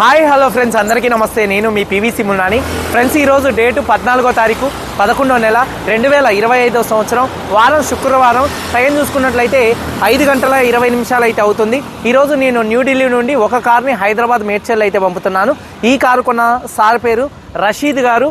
Hi hello friends అందరికీ నమస్తే. నేను మీ పీవీసీ మున్నాని. ఫ్రెండ్స్ ఈరోజు డేటు పద్నాలుగో తారీఖు పదకొండో నెల రెండు వేల ఇరవై ఐదో సంవత్సరం వారం శుక్రవారం. టైం చూసుకున్నట్లయితే ఐదు గంటల ఇరవై నిమిషాలు అయితే అవుతుంది. ఈరోజు నేను న్యూఢిల్లీ నుండి ఒక కార్ని హైదరాబాద్ మేడ్చల్ అయితే పంపుతున్నాను. ఈ కారు కొన్న సార్ పేరు రషీద్ గారు.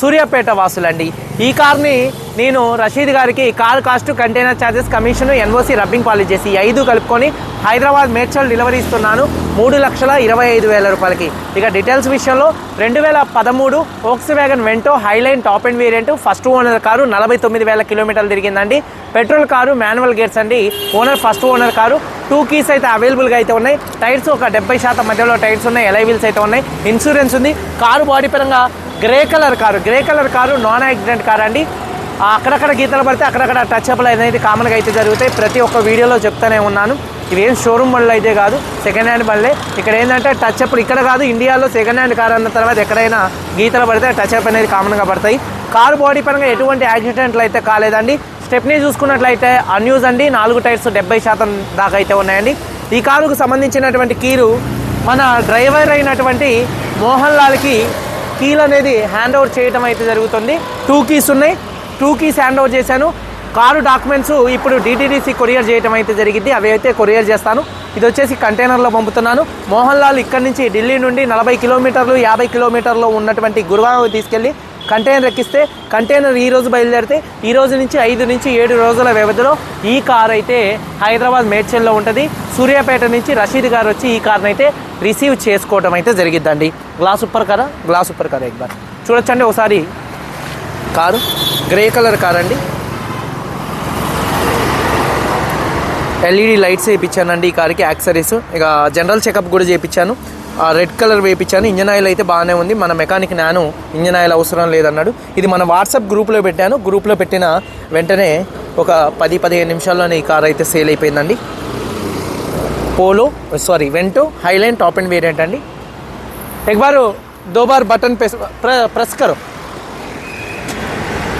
సూర్యాపేట వాసులండి. ఈ కార్ని నేను రషీద్ గారికి car cost container charges commission NOC rubbing polish చేసి ఐదు కలుపుకొని హైదరాబాద్ మేడ్చల్ డెలివరీ ఇస్తున్నాను. మూడు లక్షల ఇరవై ఐదు వేల రూపాయలకి. ఇక డీటెయిల్స్ విషయంలో రెండు వేల పదమూడు Volkswagen Vento Highline top end variant first owner car నలభై తొమ్మిది వేల కిలోమీటర్లు తిరిగిందండి. పెట్రోల్ కారు మాన్యువల్ గేర్స్ అండి. Owner first owner car. Two keys అయితే అవైలబుల్గా అయితే ఉన్నాయి. టైర్స్ ఒక డెబ్బై శాతం మధ్యలో టైర్స్ ఉన్నాయి. ఎలై వీల్స్ అయితే ఉన్నాయి. ఇన్సూరెన్స్ ఉంది. కారు బాడీ పరంగా grey colour car grey colour car non accident car అండి అక్కడక్కడ గీతలు పడితే అక్కడక్కడ టచ్ అప్లు అనేది కామన్గా అయితే జరుగుతాయి. ప్రతి ఒక్క వీడియోలో చెప్తానే ఉన్నాను. ఇవేం షోరూమ్ బండ్లు అయితే కాదు సెకండ్ హ్యాండ్ బండ్లే ఇక్కడ ఏంటంటే టచ్ అప్ ఇక్కడ కాదు ఇండియాలో సెకండ్ హ్యాండ్ కార్ అన్న తర్వాత ఎక్కడైనా గీతలు పడితే టచ్ అప్ అనేది కామన్గా పడతాయి. కారు బాడీ పరంగా ఎటువంటి యాక్సిడెంట్లు అయితే కాలేదండి. స్టెప్నీ చూసుకున్నట్లయితే అన్యూజ్ అండి. నాలుగు టైర్స్ డెబ్బై శాతం దాకా అయితే ఉన్నాయండి. ఈ కారుకు సంబంధించినటువంటి కీరు మన డ్రైవర్ అయినటువంటి మోహన్ లాల్కి కీలు అనేది హ్యాండ్ ఓవర్ చేయడం అయితే జరుగుతుంది. టూ కీస్ ఉన్నాయి. టూ కీస్ హ్యాండ్ ఓవర్ చేశాను. కారు డాక్యుమెంట్స్ ఇప్పుడు డిటీడీసీ కొరియర్ చేయడం అయితే జరిగింది. అవి అయితే కొరియర్ చేస్తాను. ఇది వచ్చేసి కంటైనర్లో పంపుతున్నాను. మోహన్ లాల్ ఇక్కడి నుంచి ఢిల్లీ నుండి నలభై కిలోమీటర్లు యాభై కిలోమీటర్లో ఉన్నటువంటి గురువారం తీసుకెళ్ళి కంటైనర్ ఎక్కిస్తే కంటైనర్ ఈ రోజు బయలుదేరితే ఈ రోజు నుంచి ఐదు నుంచి ఏడు రోజుల వ్యవధిలో ఈ కార్ అయితే హైదరాబాద్ మేడ్చల్లో ఉంటుంది. సూర్యాపేట నుంచి రషీద్ గారు వచ్చి ఈ కార్ని అయితే రిసీవ్ చేసుకోవడం అయితే జరిగిద్దండి. గ్లాస్ ఉప్పర్ కదా గ్లాస్ ఉప్పర్ కదా ఎక్బార్ చూడొచ్చండి ఒకసారి. కారు? గ్రే కలర్ కార్ అండి ఎల్ఈడి లైట్స్ వేయించానండి ఈ కార్కి యాక్సరీస్. ఇక జనరల్ చెకప్ కూడా చేయించాను రెడ్ కలర్ వేయించాను ఇంజన్ ఆయిల్ అయితే బాగానే ఉంది. మన మెకానిక్ నాను ఇంజన్ ఆయిల్ అవసరం లేదన్నాడు. ఇది మన వాట్సాప్ గ్రూప్లో పెట్టాను. గ్రూప్లో పెట్టిన వెంటనే ఒక పది పదిహేను నిమిషాల్లోనే ఈ కార్ అయితే సేల్ అయిపోయిందండి. Polo sorry Vento Highline top end variant అండి एक बार दो बार बटन प्रेस प्र- प्रेस करो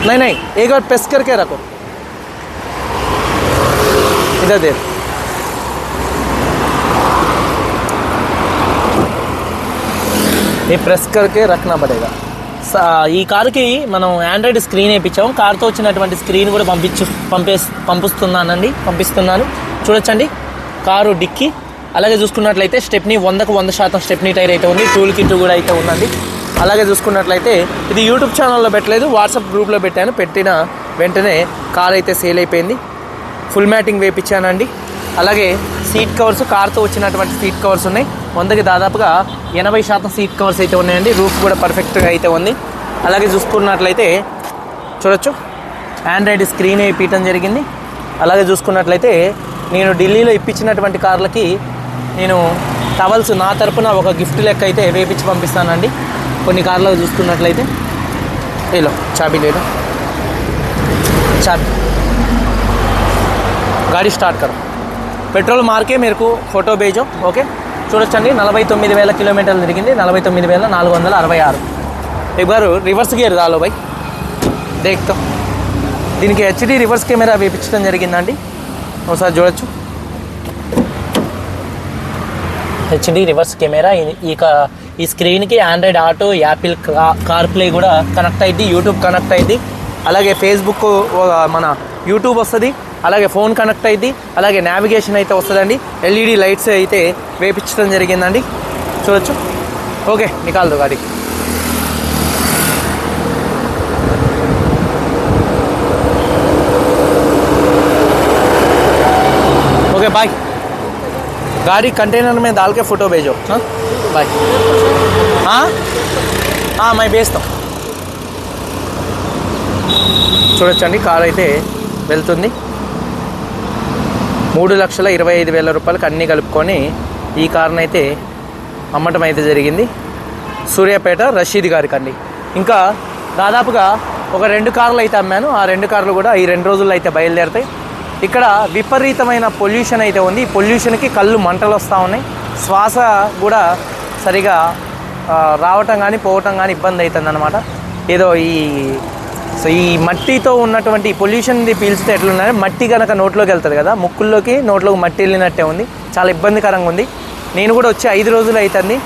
नहीं नहीं एक बार प्रेस करके रखो इधर दे ये ప్రెస్ करके రఖనా పడేగా స- ఈ కారుకి మనం ఆండ్రాయిడ్ స్క్రీన్ వేయించాము కార్తో వచ్చినటువంటి స్క్రీన్ కూడా పంపించు పంపే పంపిస్తున్నానండి పంపిస్తున్నాను చూడొచ్చండి Car dicky. అలాగే చూసుకున్నట్లయితే స్టెప్నీ వందకు వంద శాతం స్టెప్నీ టైర్ అయితే ఉంది. టూల్ కిట్ కూడా అయితే ఉందండి. అలాగే చూసుకున్నట్లయితే ఇది యూట్యూబ్ ఛానల్లో పెట్టలేదు వాట్సాప్ గ్రూప్లో పెట్టాను. పెట్టిన వెంటనే కార్ అయితే సేల్ అయిపోయింది. ఫుల్ మ్యాటింగ్ వేపించానండి అలాగే సీట్ కవర్స్ కార్తో వచ్చినటువంటి సీట్ కవర్స్ ఉన్నాయి. వందకి దాదాపుగా ఎనభై శాతం సీట్ కవర్స్ అయితే ఉన్నాయండి. రూఫ్ కూడా పర్ఫెక్ట్గా అయితే ఉంది. అలాగే చూసుకున్నట్లయితే చూడొచ్చు. ఆండ్రాయిడ్ స్క్రీన్ వేయించడం జరిగింది. అలాగే చూసుకున్నట్లయితే నేను ఢిల్లీలో ఇప్పించినటువంటి కార్లకి నేను టవల్స్ నా తరపున ఒక గిఫ్ట్ లెక్క అయితే వేపించి పంపిస్తానండి. కొన్ని కార్లు చూసుకున్నట్లయితే. ఏలో చాబీ లేదు? చాబీ. గాడి స్టార్ట్ కరో. పెట్రోల్ మార్కే మీరు ఫోటో బేజో ఓకే? చూడొచ్చండి నలభై తొమ్మిది వేల కిలోమీటర్లు తిరిగింది నలభై తొమ్మిది వేల నాలుగు వందల అరవై ఆరు. ఇవ్వరు రివర్స్ గేర్ దాలో బై. దేక్తో. దీనికి హెచ్డి రివర్స్ కెమెరా వేపించడం జరిగిందండి. ఒకసారి చూడొచ్చు హెచ్డి రివర్స్ కెమెరా ఈ- ఈ ఈ స్క్రీన్కి Android auto Apple CarPlay కూడా కనెక్ట్ అయింది యూట్యూబ్ కనెక్ట్ అయింది అలాగే ఫేస్బుక్ మన యూట్యూబ్ వస్తుంది అలాగే ఫోన్ కనెక్ట్ అయింది అలాగే నావిగేషన్ అయితే వస్తుందండి. ఎల్ఈడి లైట్స్ అయితే వేపించడం జరిగిందండి. చూడొచ్చు. ఓకే నికాల్దు గాడికి बाय गाड़ी कंटेनर में डाल के फोटो भेजो हाँ बाय हाँ हाँ मैं भेजता हूँ చూడొచ్చండి కార్ అయితే వెళ్తుంది మూడు లక్షల ఇరవై ఐదు వేల రూపాయలకు అన్నీ కలుపుకొని ఈ కార్ని అయితే అమ్మటం అయితే జరిగింది సూర్యాపేట రషీద్ గారికి అండి ఇంకా దాదాపుగా ఒక రెండు కార్లు అయితే అమ్మాను ఆ రెండు కార్లు కూడా ఈ రెండు రోజుల్లో అయితే బయలుదేరుతాయి ఇక్కడ విపరీతమైన పొల్యూషన్ అయితే ఉంది. ఈ పొల్యూషన్కి కళ్ళు మంటలు వస్తూ ఉన్నాయి. శ్వాస కూడా సరిగా రావటం కానీ పోవటం కానీ ఇబ్బంది అవుతుంది అనమాట ఏదో ఈ సో ఈ మట్టితో ఉన్నటువంటి పొల్యూషన్ది పీల్చితే ఎట్లున్నాయి మట్టి కనుక నోట్లోకి వెళ్తుంది కదా ముక్కుల్లోకి నోట్లోకి మట్టి వెళ్ళినట్టే ఉంది. చాలా ఇబ్బందికరంగా ఉంది. నేను కూడా వచ్చి ఐదు రోజులు అవుతుంది.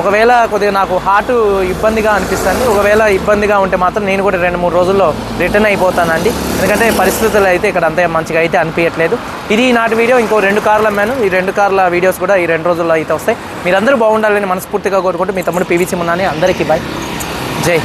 ఒకవేళ కొద్దిగా నాకు హార్ట్ ఇబ్బందిగా అనిపిస్తుంది ఒకవేళ ఇబ్బందిగా ఉంటే మాత్రం నేను కూడా రెండు మూడు రోజుల్లో రిటర్న్ అయిపోతానండి. ఎందుకంటే పరిస్థితులు అయితే ఇక్కడ అంతే మంచిగా అయితే అనిపించట్లేదు ఇది నాటి వీడియో ఇంకో రెండు కార్లు అమ్మాను. ఈ రెండు కార్ల వీడియోస్ కూడా ఈ రెండు రోజుల్లో అయితే వస్తాయి. మీరందరూ బాగుండాలని మనస్ఫూర్తిగా కోరుకుంటూ మీ తమ్ముడు పీవీసీ మున్నాని అందరికీ బాయ్ జై